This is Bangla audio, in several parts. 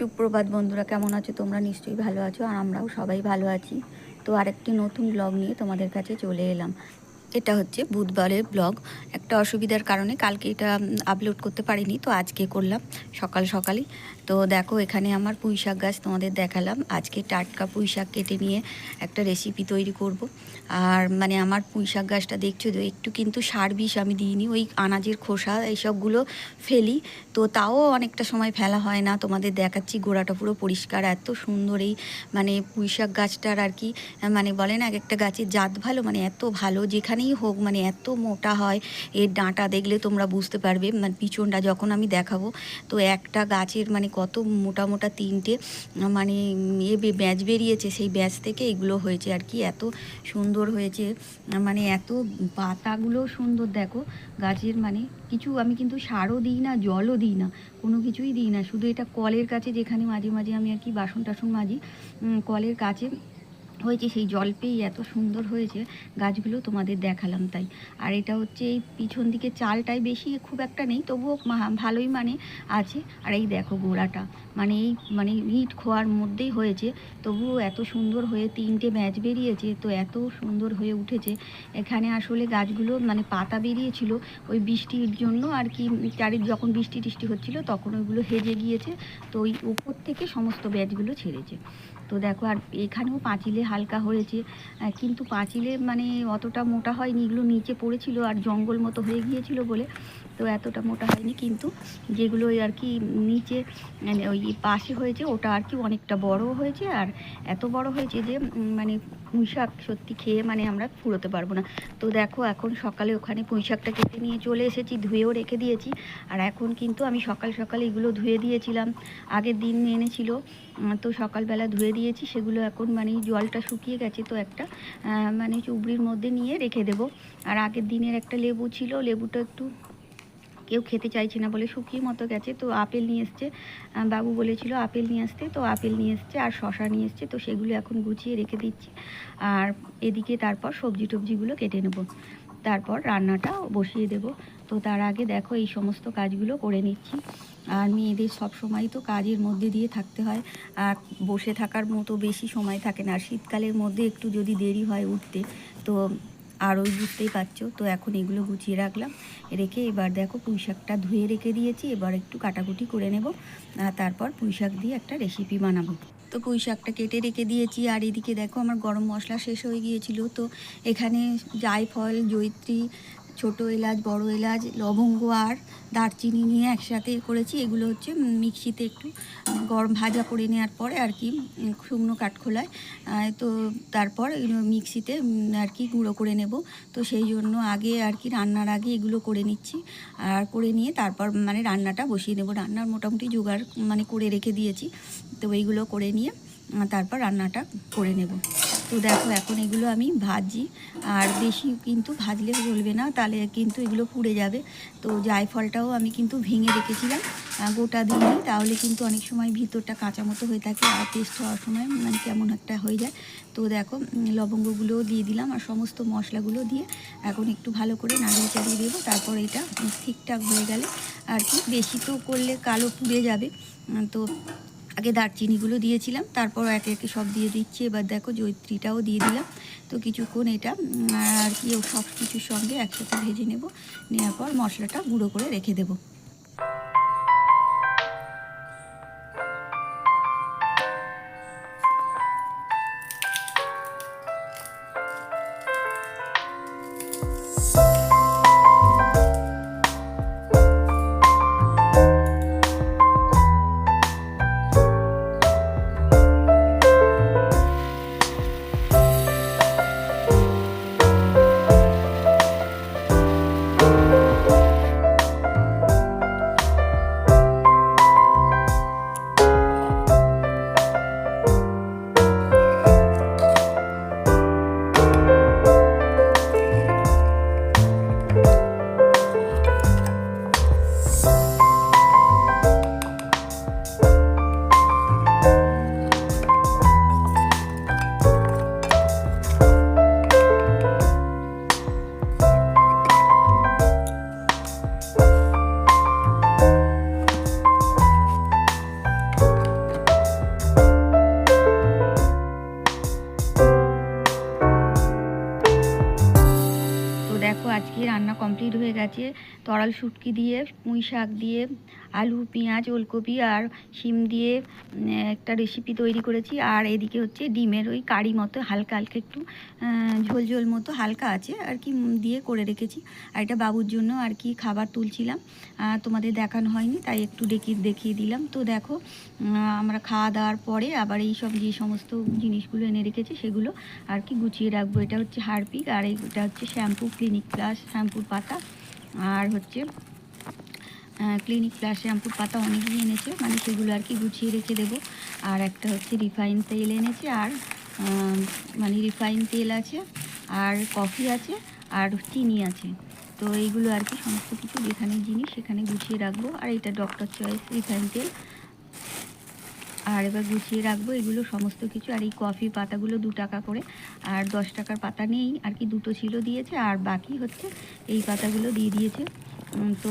সুপ্রভাত বন্ধুরা, কেমন আছো? তোমরা নিশ্চয়ই ভালো আছো আর আমরাও সবাই ভালো আছি। তো আরেকটি নতুন ব্লগ নিয়ে তোমাদের কাছে চলে এলাম। এটা হচ্ছে বুধবারের ব্লগ। একটা অসুবিধার কারণে কালকে এটা আপলোড করতে পারিনি, তো আজকে করলাম সকাল সকালই। তো দেখো, এখানে আমার পুঁই শাক গাছ তোমাদের দেখালাম। আজকে টাটকা পুঁই শাক কেটে নিয়ে একটা রেসিপি তৈরি করব। আর মানে আমার পুঁই শাক গাছটা দেখছ তো একটু কিন্তু সার বিষ আমি দিইনি, ওই আনাজের খোসা এইসবগুলো ফেলি। তো তাও অনেকটা সময় ফেলা হয় না, তোমাদের দেখাচ্ছি, গোড়াটা পুরো পরিষ্কার, এত সুন্দর এই মানে পুঁই শাক গাছটার আর কি মানে বলে না এক একটা গাছের জাত ভালো মানে এত ভালো যেখানেই হোক মানে এত মোটা হয়, এর ডাঁটা দেখলে তোমরা বুঝতে পারবে। মানে পিছনটা যখন আমি দেখাবো, তো একটা গাছের মানে কত মোটা মোটা তিনটে মানে এ বে- ব্যাচ বেরিয়েছে, সেই ব্যাচ থেকে এগুলো হয়েছে। আর কি এত সুন্দর হয়েছে মানে এত পাতাগুলো সুন্দর। দেখো, গাছের মানে কিছু আমি কিন্তু সারও দিই না, জলও দিই না, কোনো কিছুই দিই না। শুধু এটা কলের কাছে যেখানে মাঝে মাঝে আমি আর কি বাসন টাসন মাজি কলের কাছে হয়েছে, সেই জল পেয়েই এত সুন্দর হয়েছে, গাছগুলো তোমাদের দেখালাম তাই। আর এটা হচ্ছে এই পিছন দিকে চালটাই বেশি খুব একটা নেই, তবুও ভালোই মানে আছে। আর এই দেখো গোড়াটা মানে এই মানে ইট খোয়ার মধ্যেই হয়েছে, তবুও এত সুন্দর হয়ে তিনটে ম্যাচ বেরিয়েছে, তো এত সুন্দর হয়ে উঠেছে। এখানে আসলে গাছগুলো মানে পাতা বেরিয়েছিল ওই বৃষ্টির জন্য, আর কি চারি যখন বৃষ্টি টিষ্টি হচ্ছিল, তখন ওইগুলো হেজে গিয়েছে, তো ওই উপর থেকে সমস্ত ব্যাচগুলো ছেড়েছে। তো দেখো, আর এখানেও পাঁচিলে হালকা হয়েছে। কিন্তু পাঁচিলে মানে অতটা মোটা হয়নি, এগুলো নিচে পড়েছিল আর জঙ্গল মতো হয়ে গিয়েছিল বলে তো এতটা মোটা হয়নি। কিন্তু যেগুলো আর কি নিচে মানে ওই পাশে হয়েছে, ওটা আর কি অনেকটা বড় হয়েছে। আর এত বড় হয়েছে যে মানে পুঁই শাক সত্যি খেয়ে মানে আমরা ফুরোতে পারব না। তো দেখো, এখন সকালে ওখানে পুঁই শাকটা কেটে নিয়ে চলে এসেছি, ধুয়েও রেখে দিয়েছি। আর এখন কিন্তু আমি সকাল সকাল এগুলো ধুয়ে দিয়েছিলাম। আগের দিন এনেছিল তো সকালবেলা ধুয়ে দিয়েছি। সেগুলো এখন মানে জলটা শুকিয়ে গেছে, তো একটা মানে চুবড়ির মধ্যে নিয়ে রেখে দেবো। আর আগের দিনের একটা লেবু ছিল, লেবুটা একটু কেউ খেতে চাইছে না বলে শুকিয়ে মতো গেছে। তো আপেল নিয়ে এসছে। বাবু বলেছিল আপেল নিয়ে আসতে। তো আপেল নিয়ে এসছে আর শশা নিয়ে এসছে। তো সেগুলো এখন গুছিয়ে রেখে দিচ্ছি। আর এদিকে তারপর সবজি টবজিগুলো কেটে নেব। তারপর রান্নাটা বসিয়ে দেব। তো তার আগে দেখো এই সমস্ত কাজগুলো করে নিচ্ছি। আর মেয়েদের সব সময় তো কাজের মধ্যে দিয়ে থাকতে হয়। আর বসে থাকার মতো বেশি সময় থাকে না। আর শীতকালের মধ্যে একটু যদি দেরি হয় উঠতে, তো আর ওই বুঝতেই পারছ। তো এখন এগুলো গুছিয়ে রাখলাম। রেখে এবার দেখো পুঁই শাকটা ধুয়ে রেখে দিয়েছি। এবার একটু কাটাকুটি করে নেব। আর তারপর পুঁই শাক দিয়ে একটা রেসিপি বানাবো। তো পুঁই শাকটা কেটে রেখে দিয়েছি। আর এদিকে দেখো আমার গরম মশলা শেষ হয়ে গিয়েছিল। তো এখানে জায়ফল জৈত্রী ছোট এলাচ, বড় এলাচ, লবঙ্গ আর দারচিনি নিয়ে একসাথে করেছি। এগুলো হচ্ছে মিক্সিতে একটু গরম ভাজা করে নেওয়ার পরে আর কি শুকনো কাঠখোলায় তো তারপর মিক্সিতে আর কি গুঁড়ো করে নেব। তো সেই জন্য আগে আর কি রান্নার আগে এগুলো করে নিচ্ছি আর করে নিয়ে তারপর মানে রান্নাটা বসিয়ে দেবো রান্নার মোটামুটি জোগাড় মানে করে রেখে দিয়েছি। তো এইগুলো করে নিয়ে তারপর রান্নাটা করে নেব। তো দেখো, এখন এগুলো আমি ভাজি। আর বেশি কিন্তু ভাজলে চলবে না, তাহলে কিন্তু এগুলো পুড়ে যাবে। তো জায়ফলটাও আমি কিন্তু ভেঙে রেখেছিলাম গোটা দিইনি তাহলে কিন্তু অনেক সময় ভিতরটা কাঁচা মতো হয়ে থাকে আর টেস্ট হওয়ার সময় মানে কেমন একটা হয়ে যায়। তো দেখো লবঙ্গগুলোও দিয়ে দিলাম আর সমস্ত মশলাগুলো দিয়ে এখন একটু ভালো করে নাড়িয়ে চাড়িয়ে দেবো। তারপর এটা ঠিকঠাক হয়ে গেলে আর কি, বেশি তো করলে কালো পুড়ে যাবে। তো আগে দারচিনিগুলো দিয়েছিলাম, তারপর একে একে সব দিয়ে দিচ্ছি। এবার দেখো জৈত্রীটাও দিয়ে দিলাম। তো কিছুক্ষণ এটা আর কি সব কিছুর সঙ্গে একসাথে ভেজে নেব। নেওয়ার পর মশলাটা গুঁড়ো করে রেখে দেবো। কমপ্লিট হয়ে গেছে। তরাল শুটকি দিয়ে, পুঁই শাক দিয়ে, আলু, পেঁয়াজ, ওলকপি আর শিম দিয়ে একটা রেসিপি তৈরি করেছি। আর এদিকে হচ্ছে ডিমের ওই কারি মতো, হালকা হালকা একটু ঝোল ঝোল মতো হালকা আছে আর কি দিয়ে করে রেখেছি। আর এটা বাবুর জন্য আর কি খাবার তুলছিলাম। তোমাদের দেখানো হয়নি, তাই একটু ডেকে দেখিয়ে দিলাম। তো দেখো আমরা খাওয়া দাওয়ার পরে আবার এই সব যে সমস্ত জিনিসগুলো এনে রেখেছি, সেগুলো আর কি গুছিয়ে রাখব। এটা হচ্ছে হারপিক, আর এটা হচ্ছে শ্যাম্পু, ক্লিনিক প্লাস শ্যাম্পুর পাতা আর হচ্ছে ক্লিনিক প্লাস শ্যাম্পুর পাতা অনেকই এনেছে মানে সেগুলো আর কি গুছিয়ে রেখে দেবো। আর একটা হচ্ছে রিফাইন তেল এনেছে, আর মানে রিফাইন তেল আছে, আর কফি আছে, আর চিনি আছে। তো এইগুলো আর কি সমস্ত কিছু যেখানে জিনিস সেখানে গুছিয়ে রাখব। আর এটা ডক্টর চয়েস রিফাইন তেল। আর এবার গুছিয়ে রাখব, এগুলো সমস্ত কিছু। আর এই কফি পাতাগুলো দু টাকা করে। আর দশ টাকার পাতা নেই আর কি দুটো ছিল দিয়েছে। আর বাকি হচ্ছে এই পাতাগুলো দিয়ে দিয়েছে। তো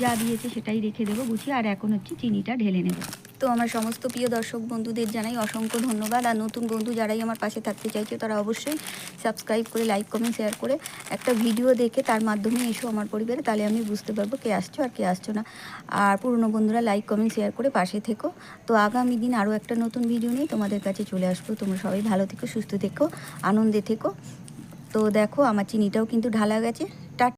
যা দিয়েছে সেটাই রেখে দেবো গুছিয়ে। আর এখন হচ্ছে চিনিটা ঢেলে নেব। তো আমার সমস্ত প্রিয় দর্শক বন্ধুদের জানাই অসংখ্য ধন্যবাদ। আর নতুন বন্ধু যারাই আমার পাশে থাকতে চাইছে, তারা অবশ্যই সাবস্ক্রাইব করে লাইক কমেন্ট শেয়ার করে একটা ভিডিও দেখে তার মাধ্যমে এসো আমার পরিবারে। তাহলে আমি বুঝতে পারব কে আসছো আর কে আসছো না। আর পুরনো বন্ধুরা লাইক কমেন্ট শেয়ার করে পাশে থেকো। তো আগামী দিন আরও একটা নতুন ভিডিও নিয়ে তোমাদের কাছে চলে আসব। তোমরা সবাই ভালো থেকো, সুস্থ থেকো, আনন্দে থেকো। তো দেখো আমার চিনিটাও কিন্তু ঢালা গেছে।